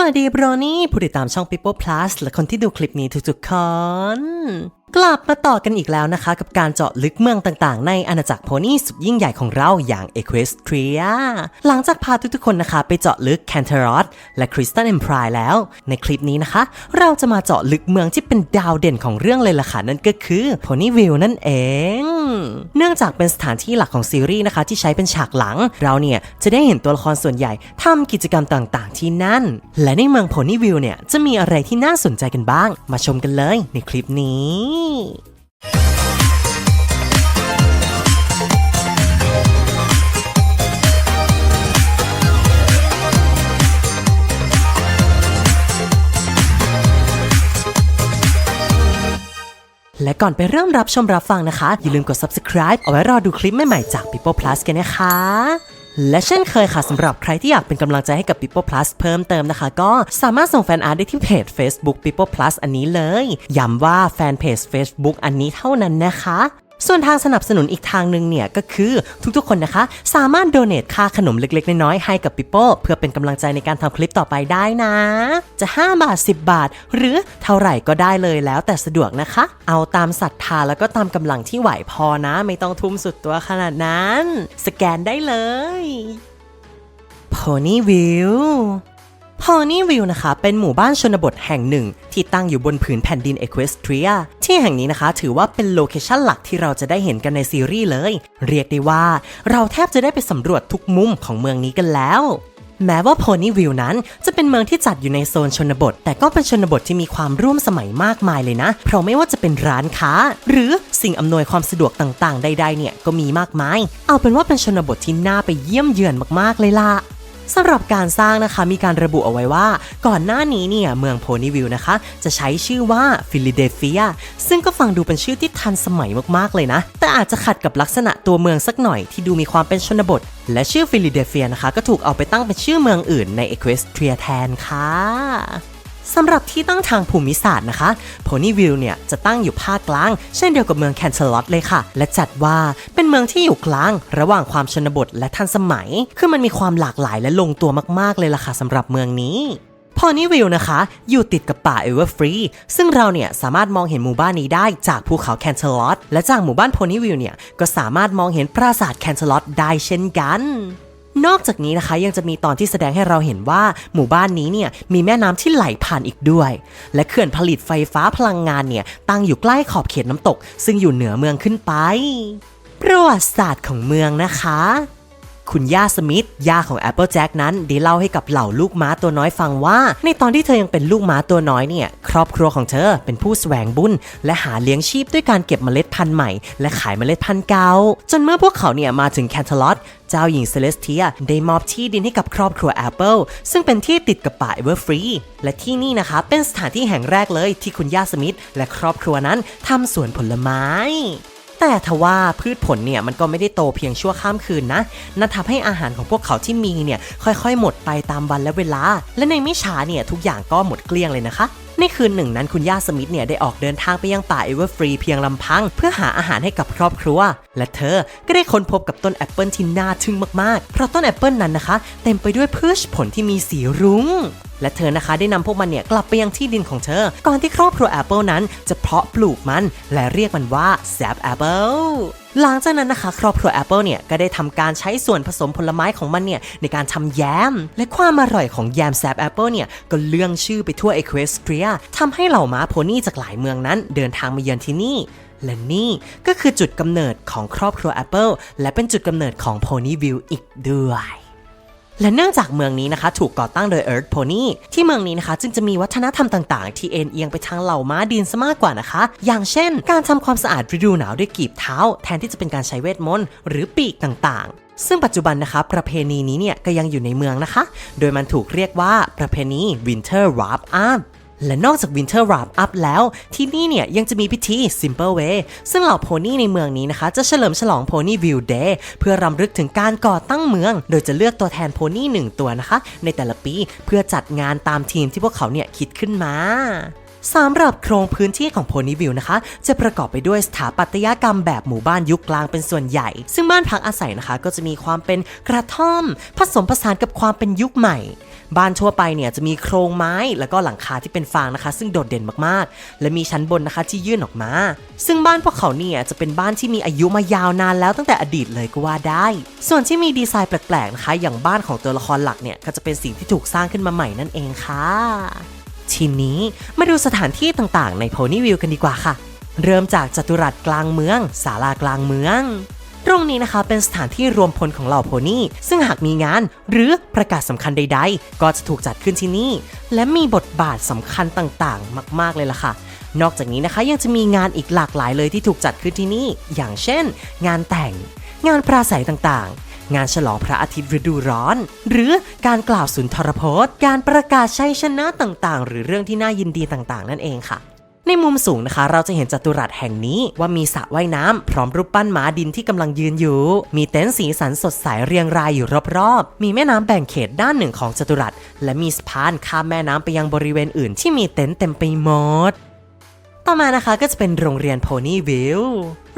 สวัสดีโบรนี่ผู้ติดตามช่อง People Plus และคนที่ดูคลิปนี้ทุกๆคน กลับมาต่อกันอีกแล้วนะคะกับการเจาะลึกเมืองต่างๆ ในอาณาจักรโพนี่สุดยิ่งใหญ่ของเราอย่าง Equestria หลังจากพาทุกๆคนนะคะ ไปเจาะลึก c a n t e r o t และ Crystal Empire แล้ว ในคลิปนี้นะคะ เราจะมาเจาะลึกเมืองที่เป็นดาวเด่นของเรื่องเลยล่ะค่ะนั่นก็คือ Ponyville นั่นเอง เนื่องจากเป็นสถานที่หลักของซีรีส์นะคะ ที่ใช้เป็นฉากหลัง เราเนี่ยจะได้เห็นตัวละครส่วนใหญ่ทำกิจกรรมต่างๆ ที่นั่น และในเมือง Ponyville เนี่ยจะมีอะไรที่น่าสนใจกันบ้าง มาชมกันเลยในคลิปนี้และก่อนไปเริ่มรับชมรับฟังนะคะ อย่าลืมกด subscribe เอาไว้รอดูคลิปใหม่ๆจาก People Plus กันนะคะ และเช่นเคยค่ะสำหรับใครที่อยากเป็นกำลังใจให้กับ People Plus เพิ่มเติมนะคะ ก็สามารถส่งแฟนอาร์ตได้ที่เพจ Facebook People Plus อันนี้เลยย้ำว่าแฟนเพจ Facebook อันนี้เท่านั้นนะคะ ส่วนทางสนับสนุนอีกทางหนึ่งเนี่ยก็คือทุกๆคนนะคะ สามารถโดเน a t ค่าขนมเล็กๆ น้อยๆให้กับ People เพื่อเป็นกำลังใจในการทำคลิปต่อไปได้นะ จะ 5 บาท 10 บาท หรือเท่าไหร่ก็ได้เลยแล้วแต่สะดวกนะคะ เอาตามศรัทธาแล้วก็ตามกำลังที่ไหวพอนะ ไม่ต้องทุ่มสุดตัวขนาดนั้น สแกนได้เลย Ponyville Ponyville นะคะเป็นหมู่บ้านชนบทแห่งหนึ่ง ที่ตั้งอยู่บนผืนแผ่นดิน Equestria ที่แห่งนี้นะคะ ถือว่าเป็นโลเคชั่นหลักที่เราจะได้เห็นกันในซีรีส์เลย เรียกได้ว่า เราแทบจะได้ไปสำรวจทุกมุมของเมืองนี้กันแล้ว แม้ว่า Ponyville นั้นจะเป็นเมืองที่จัดอยู่ในโซนชนบท แต่ก็เป็นชนบทที่มีความร่วมสมัยมากมายเลยนะ เพราะไม่ว่าจะเป็นร้านค้า หรือสิ่งอำนวยความสะดวกต่างๆ ใดๆเนี่ยก็มีมากมาย เอาเป็นว่าเป็นชนบทที่น่าไปเยี่ยมเยือนมากๆเลยล่ะ สำหรับการสร้างนะคะมีการระบุเอาไว้ว่า ก่อนหน้านี้เนี่ยเมืองโพนิวิลนะคะ จะใช้ชื่อว่าฟิลิเดเฟีย ซึ่งก็ฟังดูเป็นชื่อที่ทันสมัยมากๆเลยนะ แต่อาจจะขัดกับลักษณะตัวเมืองสักหน่อยที่ดูมีความเป็นชนบท และชื่อฟิลิเดเฟียนะคะ ก็ถูกเอาไปตั้งเป็นชื่อเมืองอื่นในเอควสเทรียแทนค่ะ สำหรับที่ตั้งทางภูมิศาสตร์นะคะโพนีวิลเนี่ยจะตั้งอยู่ภาคกลาง เช่นเดียวกับเมืองแคนเทลอตเลยค่ะ และจัดว่าเป็นเมืองที่อยู่กลาง ระหว่างความชนบทและทันสมัย คือมันมีความหลากหลายและลงตัวมากๆเลยล่ะค่ะสำหรับเมืองนี้พอนิวิลนะคะ อยู่ติดกับป่าเอเวอร์ฟรีซึ่งเราเนี่ยสามารถมองเห็นหมู่บ้านนี้ได้จากภูเขาแคนเทลอตและจากหมู่บ้านโพนิวิลเนี่ยก็สามารถมองเห็นปราสาทแคนเทลอตได้เช่นกัน นอกจากนี้นะคะยังจะมีตอนที่แสดงให้เราเห็นว่าหมู่บ้านนี้เนี่ยมีแม่น้ำที่ไหลผ่านอีกด้วย และเขื่อนผลิตไฟฟ้าพลังงานเนี่ยตั้งอยู่ใกล้ขอบเขตน้ำตก ซึ่งอยู่เหนือเมืองขึ้นไป ประวัติศาสตร์ของเมืองนะคะ คุณย่าสมิธย่าของ Applejack นั้นได้เล่าให้กับเหล่าลูกม้าตัวน้อยฟังว่า ในตอนที่เธอยังเป็นลูกม้าตัวน้อยเนี่ยครอบครัวของเธอเป็นผู้แสวงบุญ และหาเลี้ยงชีพด้วยการเก็บเมล็ดพันธุ์ใหม่ และขายเมล็ดพันธุ์เก่าจนเมื่อพวกเขาเนี่ยมาถึงแคนเทลอตเจ้าหญิงเซเลสเทียได้มอบที่ดินให้กับครอบครัว Apple ซึ่งเป็นที่ติดกับป่าเอเวอร์ฟรีและที่นี่นะคะเป็นสถานที่แห่งแรกเลยที่คุณย่าสมิธและครอบครัวนั้นทำสวนผลไม้ แต่ทว่าพืชผลเนี่ยมันก็ไม่ได้โตเพียงชั่วข้ามคืนนะนั่นทำให้อาหารของพวกเขาที่มีเนี่ยค่อยๆ หมดไปตามวันและเวลา และในไม่ช้าเนี่ยทุกอย่างก็หมดเกลี้ยงเลยนะคะในคืนหนึ่งนั้นคุณย่าสมิธเนี่ยได้ออกเดินทางไปยังป่าเอเวอร์ฟรีเพียงลำพัง เพื่อหาอาหารให้กับครอบครัว และเธอก็ได้ค้นพบกับต้นแอปเปิลที่น่าทึ่งมากๆ เพราะต้นแอปเปิลนั้นนะคะ เต็มไปด้วยพืชผลที่มีสีรุง้ง และเธอนะคะได้นำพวกมันเนี่ยกลับไปยังที่ดินของเธอ ก่อนที่ครอบครัว Apple นั้นจะเพาะปลูกมัน และเรียกมันว่าแซ p แอปเปิลหลังจากนั้นนะคะ ครอบครัว Apple เนี่ยก็ได้ทำการใช้ส่วนผสมผลไม้ของมันเนี่ยในการทำแยม และความอร่อยของแยมแซ p แอปเปิลเนี่ยก็เลื่องชื่อไปทั่วเอ q วสเทรียทำให้เหล่าม้าโพนี่จากหลายเมืองนั้นเดินทางมาเยือนที่นี่ และนี่ก็คือจุดกำเนิดของครอบครัว Apple และเป็นจุดกำเนิดของ Ponyville อีกด้วยและเนื่องจากเมืองนี้นะคะ ถูกก่อตั้งโดย Earth Pony ที่เมืองนี้นะคะ จึงจะมีวัฒนธรรมต่างๆ ที่เอ็นเอียงไปทางเหล่าม้าดินซะมากกว่านะคะ อย่างเช่น การทำความสะอาดฤดูหนาวด้วยกีบเท้า แทนที่จะเป็นการใช้เวทมนต์หรือปีกต่างๆ ซึ่งปัจจุบันนะคะ ประเพณีนี้เนี่ยก็ยังอยู่ในเมืองนะคะ โดยมันถูกเรียกว่าประเพณี Winter Wrap Up และนอกจาก Winter Wrap Up แล้ว ที่นี่เนี่ยยังจะมีพิธี Simple Way ซึ่งเหล่าโพนี่ในเมืองนี้นะคะ จะเฉลิมฉลอง Ponyville Day เพื่อรำลึกถึงการก่อตั้งเมือง โดยจะเลือกตัวแทนโพนี่หนึ่งตัวนะคะ ในแต่ละปีเพื่อจัดงานตามทีมที่พวกเขาเนี่ยคิดขึ้นมาสำหรับโครงพื้นที่ของโพนิวิลนะคะ จะประกอบไปด้วยสถาปัตยกรรมแบบหมู่บ้านยุคกลางเป็นส่วนใหญ่ ซึ่งบ้านพักอาศัยนะคะ ก็จะมีความเป็นกระท่อม ผสมผสานกับความเป็นยุคใหม่ บ้านทั่วไปเนี่ยจะมีโครงไม้แล้วก็หลังคาที่เป็นฟางนะคะ ซึ่งโดดเด่นมากๆ และมีชั้นบนนะคะที่ยื่นออกมา ซึ่งบ้านพวกเขาเนี่ยจะเป็นบ้านที่มีอายุมายาวนานแล้วตั้งแต่อดีตเลยก็ว่าได้ ส่วนที่มีดีไซน์แปลกๆนะคะ อย่างบ้านของตัวละครหลักเนี่ยก็จะเป็นสิ่งที่ถูกสร้างขึ้นมาใหม่นั่นเองค่ะทีนี้มาดูสถานที่ต่างๆ ในโพนี่วิวกันดีกว่าค่ะ เริ่มจากจัตุรัสกลางเมือง ศาลากลางเมือง ตรงนี้นะคะเป็นสถานที่รวมพลของเหล่าโพนี่ ซึ่งหากมีงานหรือประกาศสำคัญใด ๆ ก็จะถูกจัดขึ้นที่นี่ และมีบทบาทสำคัญต่างๆ มาก ๆ เลยล่ะค่ะนอกจากนี้นะคะยังจะมีงานอีกหลากหลายเลยที่ถูกจัดขึ้นที่นี่ อย่างเช่น งานแต่ง งานปราศัยต่างๆ งานฉลองพระอาทิตย์ฤดูร้อน หรือการกล่าวสุนทรพจน์ การประกาศชัยชนะต่างๆ หรือเรื่องที่น่ายินดีต่างๆ นั่นเองค่ะ ในมุมสูงนะคะ เราจะเห็นจัตุรัสแห่งนี้ว่ามีสระว่ายน้ำพร้อมรูปปั้นม้าดินที่กำลังยืนอยู่ มีเต็นท์สีสันสดใสเรียงรายอยู่รอบๆ มีแม่น้ำแบ่งเขตด้านหนึ่งของจัตุรัส และมีสะพานข้ามแม่น้ำไปยังบริเวณอื่นที่มีเต็นท์เต็มไปหมด ต่อมานะคะก็จะเป็นโรงเรียนโพนี่วิล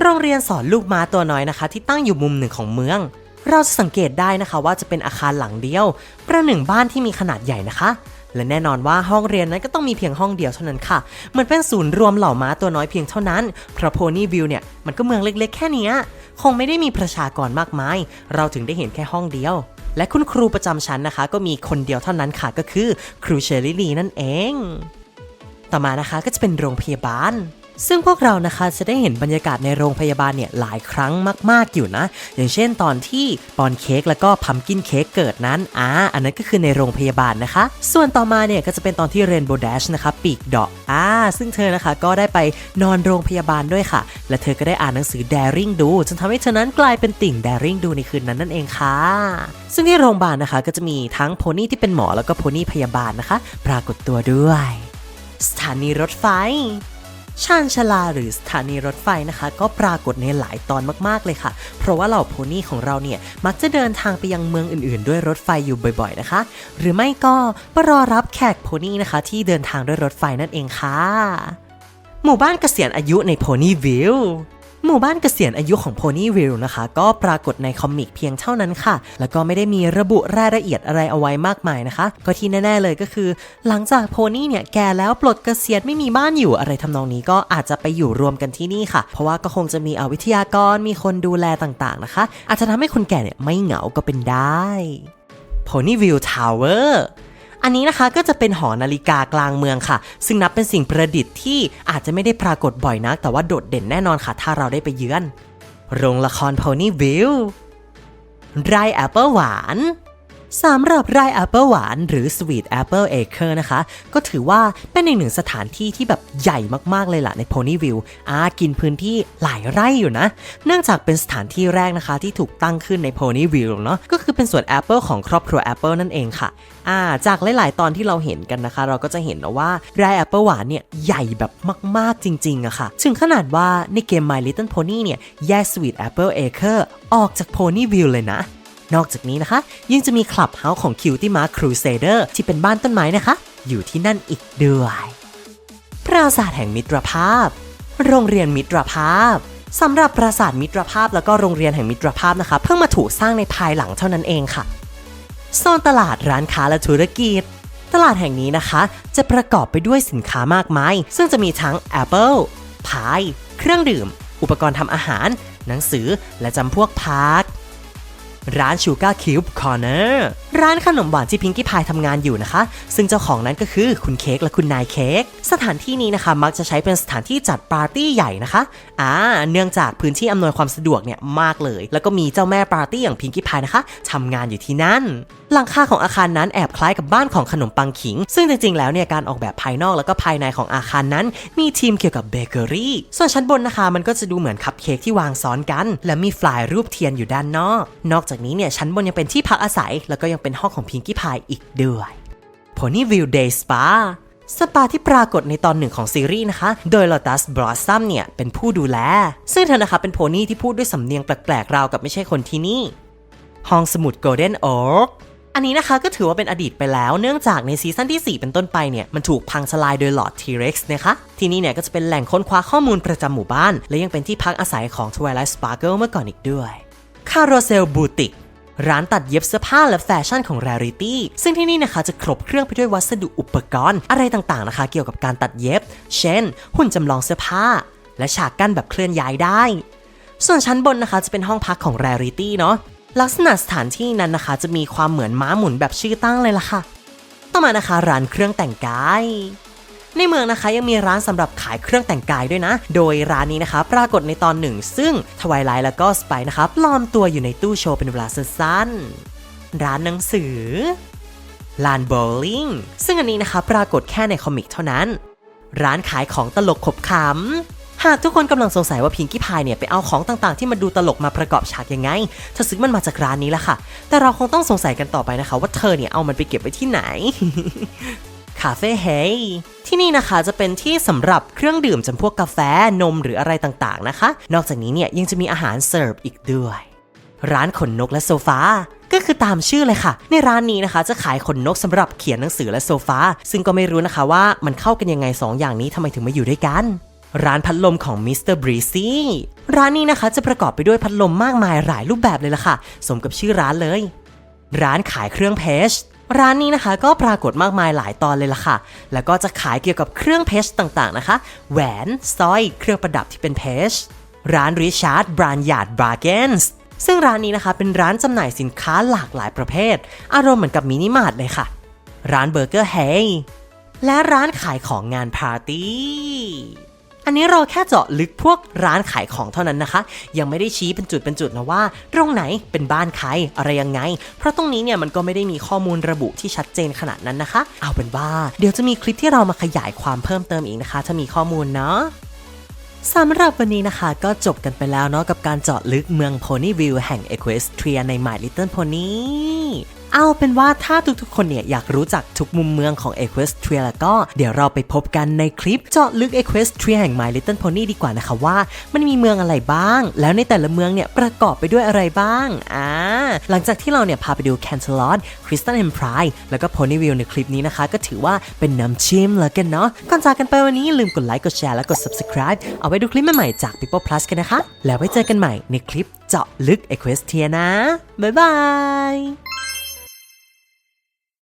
โรงเรียนสอนลูกม้าตัวน้อยนะคะ ที่ตั้งอยู่มุมหนึ่งของเมือง เราจะสังเกตได้นะคะว่าจะเป็นอาคารหลังเดียว ประหนึ่งบ้านที่มีขนาดใหญ่นะคะและแน่นอนว่าห้องเรียนนั้นก็ต้องมีเพียงห้องเดียวเท่านั้นค่ะ เหมือนเป็นศูนย์รวมเหล่าม้าตัวน้อยเพียงเท่านั้น เพราะโพนี่วิลเนี่ยมันก็เมืองเล็กๆแค่นี้ คงไม่ได้มีประชากรมากมาย เราถึงได้เห็นแค่ห้องเดียว และคุณครูประจำชั้นนะคะ ก็มีคนเดียวเท่านั้นค่ะก็คือครูเชอริลีนั่นเอง ต่อมานะคะก็จะเป็นโรงพยาบาล ซึ่งพวกเรานะคะจะได้เห็นบรรยากาศในโรงพยาบาลเนี่ยหลายครั้งมาก ๆ อยู่นะ อย่างเช่นตอนที่ปอนเค้กแล้วก็พัมกินเค้กเกิดนั้นอ่าอันนั้นก็คือในโรงพยาบาลนะคะ ส่วนต่อมาเนี่ยก็จะเป็นตอนที่เรนโบว์ดชนะคะปีกดอกอ่าซึ่งเธอนะคะก็ได้ไปนอนโรงพยาบาลด้วยค่ะ และเธอก็ได้อ่านหนังสือ Daring ดูจนทำให้เธอนั้นกลายเป็นติ่ง Daring ดูในคืนนั้นนั่นเองค่ะ ซึ่งที่โรงพยาบาลนะคะก็จะมีทั้งโพนี่ที่เป็นหมอแล้วก็โพนี่พยาบาลนะคะ ปรากฏตัวด้วย สถานีรถไฟ ชานชลาหรือสถานีรถไฟนะคะ ก็ปรากฏในหลายตอนมากๆเลยค่ะ เพราะว่าเหล่าโพนี่ของเราเนี่ย มักจะเดินทางไปยังเมืองอื่นๆ ด้วยรถไฟอยู่บ่อยๆนะคะ หรือไม่ก็ไปรอรับแขกโพนี่นะคะ ที่เดินทางด้วยรถไฟนั่นเองค่ะ หมู่บ้านเกษียณอายุในโพนี่วิล หมู่บ้านเกษียณอายุของโพนี่วิลนะคะ ก็ปรากฏในคอมิกเพียงเท่านั้นค่ะ แล้วก็ไม่ได้มีระบุรายละเอียดอะไรเอาไว้มากมายนะคะ ก็ที่แน่ ๆเลยก็คือ หลังจากโพนี่เนี่ยแก่แล้วปลดเกษียณไม่มีบ้านอยู่อะไรทำนองนี้ก็อาจจะไปอยู่รวมกันที่นี่ค่ะ เพราะว่าก็คงจะมีอาวิทยากรมีคนดูแลต่างๆนะคะ อาจจะทำให้คนแก่เนี่ยไม่เหงาก็เป็นได้ Ponyville Tower อันนี้นะคะก็จะเป็นหอนาฬิกากลางเมืองค่ะ ซึ่งนับเป็นสิ่งประดิษฐ์ที่อาจจะไม่ได้ปรากฏบ่อยนัก แต่ว่าโดดเด่นแน่นอนค่ะ ถ้าเราได้ไปเยือน โรงละคร Ponyville ไรแอปเปิลหวาน สำหรับไร่แอปเปิลหวานหรือ Sweet Apple Acre นะคะ ก็ถือว่าเป็นอีกหนึ่งสถานที่ที่แบบใหญ่มากๆเลยล่ะใน Ponyville อากินพื้นที่หลายไร่อยู่นะ เนื่องจากเป็นสถานที่แรกนะคะที่ถูกตั้งขึ้นใน Ponyville เนาะก็คือเป็นสวนแอปเปิลของครอบครัวแอปเปิลนั่นเองค่ะอ่าจากหลาย ๆ ตอนที่เราเห็นกันนะคะ เราก็จะเห็นนะว่าไร่แอปเปิลหวานเนี่ยใหญ่แบบมาก ๆ จริง ๆอะค่ะ ถึงขนาดว่าในเกม My Little Pony เนี่ยแยก Sweet Apple Acre ออกจาก Ponyville เลยนะ นอกจากนี้นะคะ ยังจะมีคลับเฮาส์ของ Cutie Mark Crusader ที่เป็นบ้านต้นไม้นะคะ อยู่ที่นั่นอีกด้วยปราสาทแห่งมิตรภาพ โรงเรียนมิตรภาพสำหรับปราสาทมิตรภาพแล้วก็โรงเรียนแห่งมิตรภาพนะคะ เพิ่งมาถูกสร้างในภายหลังเท่านั้นเองค่ะโซนตลาดร้านค้าและธุรกิจ ตลาดแห่งนี้นะคะ จะประกอบไปด้วยสินค้ามากมาย ซึ่งจะมีทั้ง Apple พาย เครื่องดื่ม อุปกรณ์ทำอาหาร หนังสือ และจำพวกพักร้ ร้าน Sugar Cube Corner ร้านขนมหวานที่พิงกี้พายทำงานอยู่นะคะ ซึ่งเจ้าของนั้นก็คือคุณเค้กและคุณนายเค้กสถานที่นี้นะคะ มักจะใช้เป็นสถานที่จัดปาร์ตี้ใหญ่นะคะอ่าเนื่องจากพื้นที่อำนวยความสะดวกเนี่ยมากเลย แล้วก็มีเจ้าแม่ปาร์ตี้อย่างพิงกี้พายนะคะทำงานอยู่ที่นั่น หลังคาของอาคารนั้นแอบคล้ายกับบ้านของขนมปังขิง ซึ่งจริงๆ แล้วเนี่ยการออกแบบภายนอกแล้วก็ภายในของอาคารนั้น มีทีมเกี่ยวกับเบเกอรี่ ส่วนชั้นบนนะคะมันก็จะดูเหมือนคัพเค้กที่วางซ้อนกัน และมีฟลายรูปเทียนอยู่ด้านนอก นอกจากนี้เนี่ยชั้นบนยังเป็นที่พักอาศัย แล้วก็ยังเป็นห้องของพิงกี้พายอีกด้วย Ponyville Day Spa สปาที่ปรากฏในตอนหนึ่งของซีรีส์นะคะ โดย Lotus Blossom เนี่ย เป็นผู้ดูแล ซึ่งเธอนะคะเป็นโพนี่ที่พูดด้วยสำเนียงแปลกๆ ราวกับไม่ใช่คนที่นี่ ห้องสมุด Golden Oak อันนี้นะคะก็ถือว่าเป็นอดีตไปแล้วเนื่องจากในซีซั่นที่ 4 เป็นต้นไปเนี่ยมันถูกพังทลายโดยหลอด T-Rex นะคะที่นี่เนี่ยก็จะเป็นแหล่งค้นคว้าข้อมูลประจำหมู่บ้าน และยังเป็นที่พักอาศัยของ Twilight Sparkle เมื่อก่อนอีกด้วย Carousel Boutique ร้านตัดเย็บเสื้อผ้าและแฟชั่นของ Rarity ซึ่งที่นี่นะคะจะครบเครื่องไปด้วยวัสดุอุปกรณ์ อะไรต่างๆนะคะ เกี่ยวกับการตัดเย็บ เช่น หุ่นจำลองเสื้อผ้า และฉากกั้นแบบเคลื่อนย้ายได้ ส่วนชั้นบนนะคะจะเป็นห้องพักของ Rarity เนาะ ลักษณะสถานที่นั้นนะคะ จะมีความเหมือนม้าหมุนแบบชื่อตั้งเลยล่ะค่ะ ต่อมานะคะร้านเครื่องแต่งกาย ในเมืองนะคะยังมีร้านสำหรับขายเครื่องแต่งกายด้วยนะ โดยร้านนี้นะคะ ปรากฏในตอนหนึ่ง ซึ่งทวายไลท์แล้วก็สไปนะคะปลอมตัวอยู่ในตู้โชว์เป็นเวลาสั้นๆ ร้านหนังสือ ลานโบว์ลิ่ง ซึ่งอันนี้นะคะปรากฏแค่ในคอมิกเท่านั้น ร้านขายของตลกขบขำ หากทุกคนกำลังสงสัยว่าพิงกี้พายเนี่ยไปเอาของต่างๆ ที่มาดูตลกมาประกอบฉากยังไงเธอซื้อมันมาจากร้านนี้แหละค่ะ แต่เราคงต้องสงสัยกันต่อไปนะคะ ว่าเธอเนี่ยเอามันไปเก็บไว้ที่ไหนคาเฟ่เฮยที่นี่นะคะจะเป็นที่สำหรับเครื่องดื่มจำพวกกาแฟนมหรืออะไรต่างๆนะคะ นอกจากนี้เนี่ยยังจะมีอาหารเสิร์ฟอีกด้วย ร้านขนนกและโซฟาก็คือตามชื่อเลยค่ะ ในร้านนี้นะคะ จะขายขนนกสำหรับเขียนหนังสือและโซฟาซึ่งก็ไม่รู้นะคะว่ามันเข้ากันยังไงสองอย่างนี้ทำไมถึงมาอยู่ด้วยกัน ร้านพัดลมของมิสเตอร์บรีซี่ร้านนี้นะคะจะประกอบไปด้วยพัดลมมากมายหลายรูปแบบเลยล่ะค่ะ สมกับชื่อร้านเลย ร้านขายเครื่องเพชรร้านนี้นะคะก็ปรากฏมากมายหลายตอนเลยล่ะค่ะ แล้วก็จะขายเกี่ยวกับเครื่องเพชรต่างๆนะคะ แหวน สร้อย เครื่องประดับที่เป็นเพชรร้านริชาร์ดบรานยาร์ดบราเกนส์ซึ่งร้านนี้นะคะเป็นร้านจำหน่ายสินค้าหลากหลายประเภท อารมณ์เหมือนกับมินิมาร์ทเลยค่ะ ร้านเบอร์เกอร์เฮยและร้านขายของงานปาร์ตี้ อันนี้เราแค่เจาะลึกพวกร้านขายของเท่านั้นนะคะ ยังไม่ได้ชี้เป็นจุดเป็นจุดนะว่า ตรงไหนเป็นบ้านใครอะไรยังไง เพราะตรงนี้เนี่ยมันก็ไม่ได้มีข้อมูลระบุที่ชัดเจนขนาดนั้นนะคะ เอาเป็นว่าเดี๋ยวจะมีคลิปที่เรามาขยายความเพิ่มเติมอีกนะคะ ถ้ามีข้อมูลเนาะสำหรับวันนี้นะคะก็จบกันไปแล้วเนาะกับการเจาะลึกเมือง Ponyville แห่ง Equestria ใน My Little Pony เอาเป็นว่าถ้าทุกๆ คนเนี่ยอยากรู้จักทุกมุมเมืองของ Equestria แล้วก็เดี๋ยวเราไปพบกันในคลิปเจาะลึก Equestria แห่ง My Little Pony ดีกว่านะคะว่า มันมีเมืองอะไรบ้าง แล้วในแต่ละเมืองเนี่ยประกอบไปด้วยอะไรบ้างอ่าหลังจากที่เราเนี่ยพาไปดู Canterlot Crystal Empire แล้วก็ Ponyville ในคลิปนี้นะคะ ก็ถือว่าเป็นน้ำชิมแล้วกันเนาะก่อนจากกันไปวันนี้ลืมกดไลค์กดแชร์และกด subscribe เอาไว้ดูคลิปใหม่ๆจาก People Plus กันนะคะ แล้วไว้เจอกันใหม่ในคลิปเจาะลึก Equestria นะบ๊ายบาย